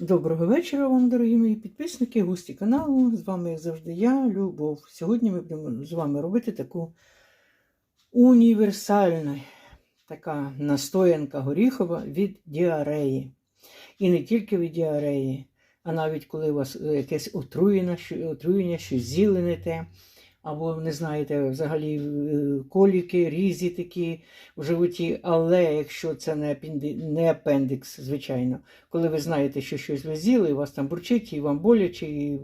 Доброго вечора вам, дорогі мої підписники, гості каналу. З вами, як завжди, я, Любов. Сьогодні ми будемо з вами робити таку універсальну, така настоянка горіхова від діареї. І не тільки від діареї, а навіть коли у вас якесь отруєння, отруєння щось з'їли не те, або не знаєте, взагалі е, коліки, різі такі в животі. Але якщо це не, апенди... не апендикс, звичайно, коли ви знаєте, що щось ви з'їли, і вас там бурчить, і вам боляче, і е,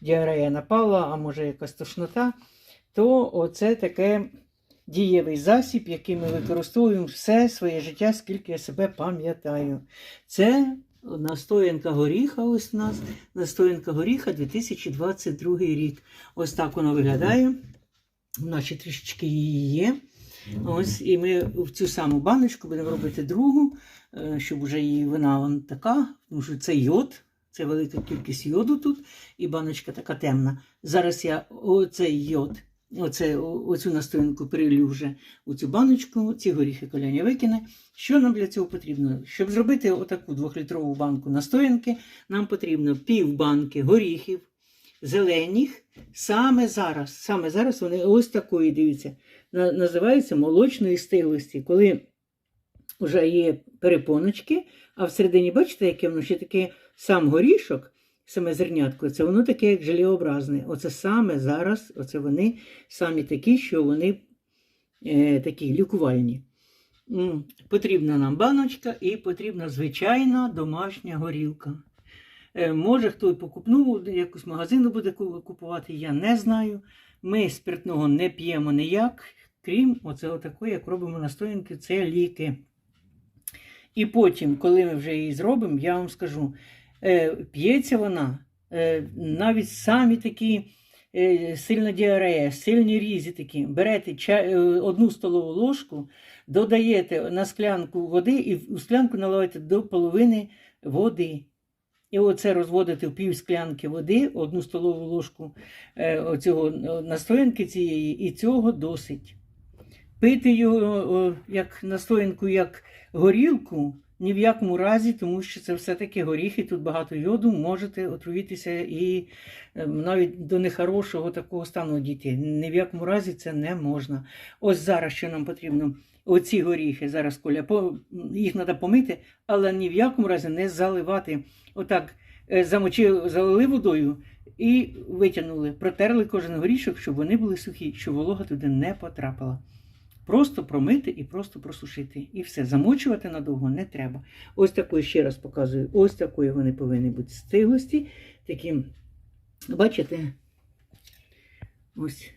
діарея напала, а може якась тошнота, то оце таке дієвий засіб, який ми використовуємо все своє життя, скільки я себе пам'ятаю. Це настоянка горіха, ось у нас настоянка горіха 2022 рік. Ось так воно виглядає. У нас ще трішечки її є. Ось, і ми в цю саму баночку будемо робити другу, е, щоб вже її вона така, тому що це йод, це велика кількість йоду тут, і баночка така темна. Зараз я оцей йод, оце, оцю настоянку вже у цю баночку, ці горіхи коляня викине. Що нам для цього потрібно? Щоб зробити отаку двохлітрову банку настоянки, нам потрібно пів банки горіхів зелених. Саме зараз, саме зараз вони ось такої, дивіться, називаються молочної стиглості, коли вже є перепоночки, а всередині, бачите, яке воно ще таке сам горішок, саме зернятко, це воно таке, як желеобразне. Оце саме зараз, оце вони самі такі, що вони е, такі лікувальні. Потрібна нам баночка і потрібна звичайна домашня горілка. Е, Може, хто покупну якусь магазину буде купувати, я не знаю. Ми спиртного не п'ємо ніяк, крім оце отакої, як робимо настоянки, це ліки. І потім, коли ми вже її зробимо, я вам скажу, п'ється вона е, навіть самі такі е, сильна діарея, сильні різи такі. Берете чай, е, одну столову ложку, додаєте на склянку води і у склянку наливаєте до половини води. І оце розводити в пів склянки води, одну столову ложку е, оцього е, настоянки цієї, і цього досить. Пити його як настоянку, як горілку, ні в якому разі, тому що це все-таки горіхи, тут багато йоду, можете отруїтися і е, навіть до нехорошого такого стану дійти. Ні в якому разі це не можна. Ось зараз що нам потрібно. Оці горіхи, зараз Коля, їх треба помити, але ні в якому разі не заливати. Отак е, замочили, залили водою і витягнули, протерли кожен горішок, щоб вони були сухі, щоб волога туди не потрапила. Просто промити і просто просушити. І все. Замочувати надовго не треба. Ось такою ще раз показую. Ось такої вони повинні бути стиглості. Такі, бачите? Ось.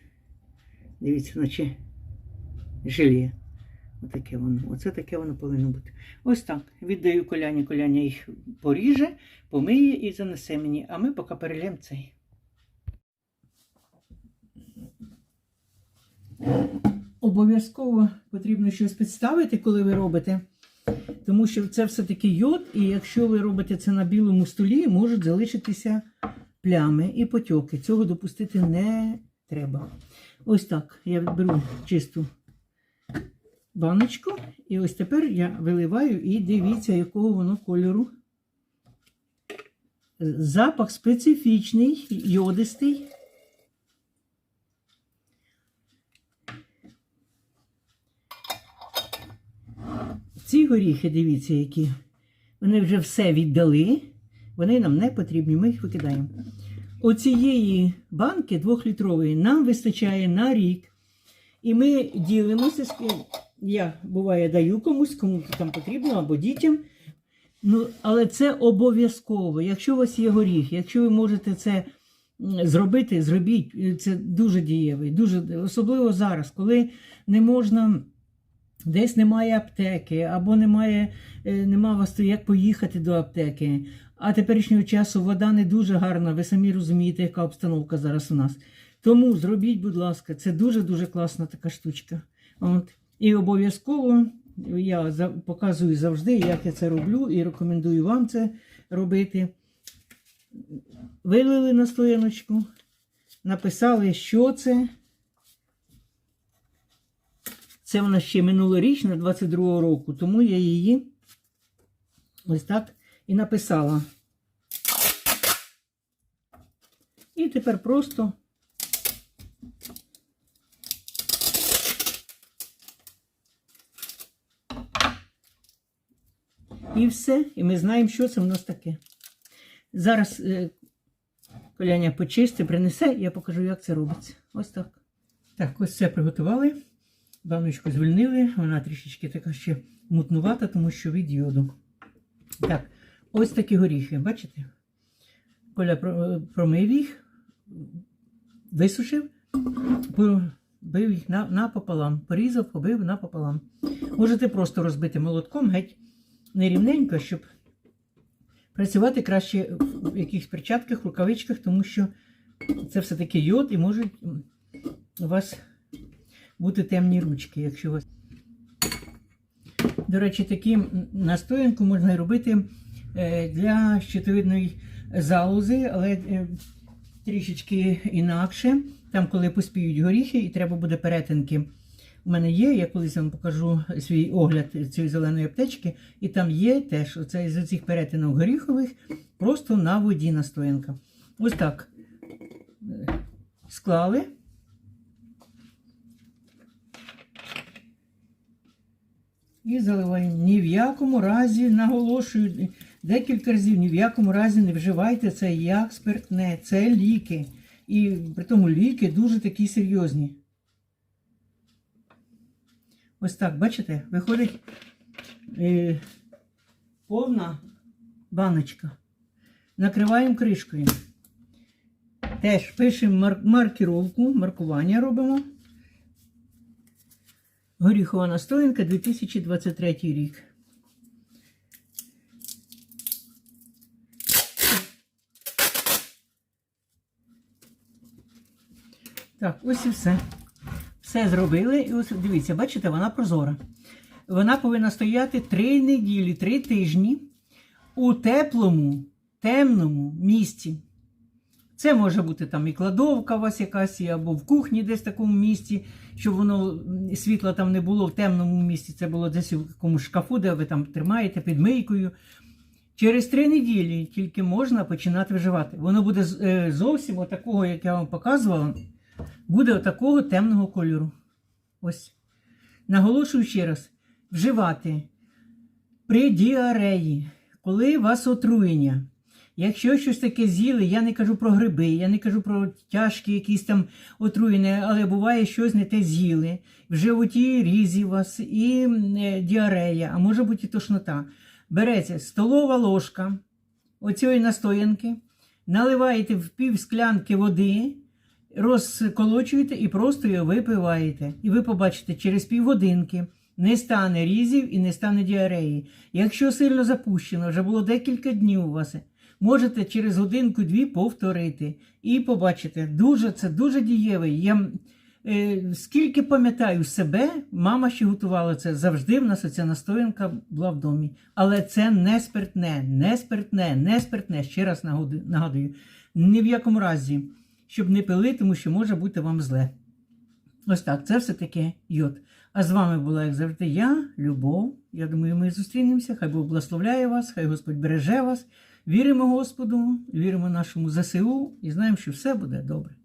Дивіться, наче желе. Отаке воно. Оце таке воно повинно бути. Ось так. Віддаю коляні, коляня їх поріже, помиє і занесе мені. А ми поки перельємо цей. Обов'язково потрібно щось підставити, коли ви робите. Тому що це все-таки йод, і якщо ви робите це на білому столі, можуть залишитися плями і потьоки. Цього допустити не треба. Ось так. Я беру чисту баночку, і ось тепер я виливаю і дивіться, якого воно кольору. Запах специфічний, йодистий. Ці горіхи, дивіться, які. Вони вже все віддали. Вони нам не потрібні, ми їх викидаємо. Оцієї банки двохлітрової нам вистачає на рік. І ми ділимося. з Я буває даю комусь, кому там потрібно, або дітям. Ну, але це обов'язково. Якщо у вас є горіх, якщо ви можете це зробити, зробіть. Це дуже дієвий, дуже особливо зараз, коли не можна. Десь немає аптеки, або немає, е, нема вас як поїхати до аптеки. А теперішнього часу вода не дуже гарна. Ви самі розумієте, яка обстановка зараз у нас. Тому зробіть, будь ласка, це дуже-дуже класна така штучка. От. І обов'язково я показую завжди, як я це роблю, і рекомендую вам це робити. Вилили на стояночку, написали, що це. Це вона ще минулорічна 22-го року, тому я її ось так і написала. І тепер просто і все. І ми знаємо, що це в нас таке. Зараз е, коляня почисти, принесе, я покажу, як це робиться. Ось так. Так, ось це приготували. Баночку звільнили, вона трішечки така ще мутнувата, тому що від йоду. Так, ось такі горіхи, бачите? Коля промив їх, висушив, побив їх напополам, порізав, побив напополам. Можете просто розбити молотком геть нерівненько, щоб працювати краще в якихось перчатках, рукавичках, тому що це все-таки йод і можуть у вас бути темні ручки, якщо вас. До речі, такі настоянку можна робити е, для щитовидної залози, але е, трішечки інакше. Там, коли поспіють горіхи, і треба буде перетинки. У мене є, я колись вам покажу свій огляд цієї зеленої аптечки, і там є теж оце з цих перетинок горіхових, просто на воді настоянка. Ось так е, склали. І заливаємо. Ні в якому разі, наголошую, декілька разів, ні в якому разі не вживайте це як спиртне, це ліки. І при тому ліки дуже такі серйозні. Ось так, бачите, виходить е, повна баночка. Накриваємо кришкою. Теж пишемо мар- маркіровку, маркування робимо. Горіхова настоянка 2023 рік. Так, ось і все. Все зробили. І ось дивіться, бачите, вона прозора. Вона повинна стояти 3 неділі, 3 тижні у теплому, темному місці. Це може бути там і кладовка у вас якась, або в кухні десь в такому місці, щоб воно світла там не було в темному місці. Це було десь у якомусь шкафу, де ви там тримаєте під мийкою. Через три неділі тільки можна починати вживати. Воно буде е, зовсім отакого, як я вам показувала, буде отакого темного кольору. Ось. Наголошую ще раз: вживати при діареї, коли у вас отруєння. Якщо щось таке з'їли, я не кажу про гриби, я не кажу про тяжкі якісь там отруєння, але буває щось не те з'їли. В животі різі у вас і е, діарея, а може бути і тошнота. Береться столова ложка оцієї настоянки, наливаєте в пів склянки води, розколочуєте і просто її випиваєте. І ви побачите, через півгодинки не стане різів і не стане діареї. Якщо сильно запущено, вже було декілька днів у вас, можете через годинку-дві повторити. І побачите, дуже, це дуже дієвий. Я, е, скільки пам'ятаю себе, мама ще готувала це завжди. В нас оця настоянка була в домі. Але це не спиртне, не спиртне, не спиртне. Ще раз нагадую, ні в якому разі, щоб не пили, тому що може бути вам зле. Ось так, це все таки йод. А з вами була, як завжди, я, Любов. Я думаю, ми зустрінемося. Хай Бог благословляє вас, хай Господь береже вас. Віримо Господу, віримо нашому ЗСУ і знаємо, що все буде добре.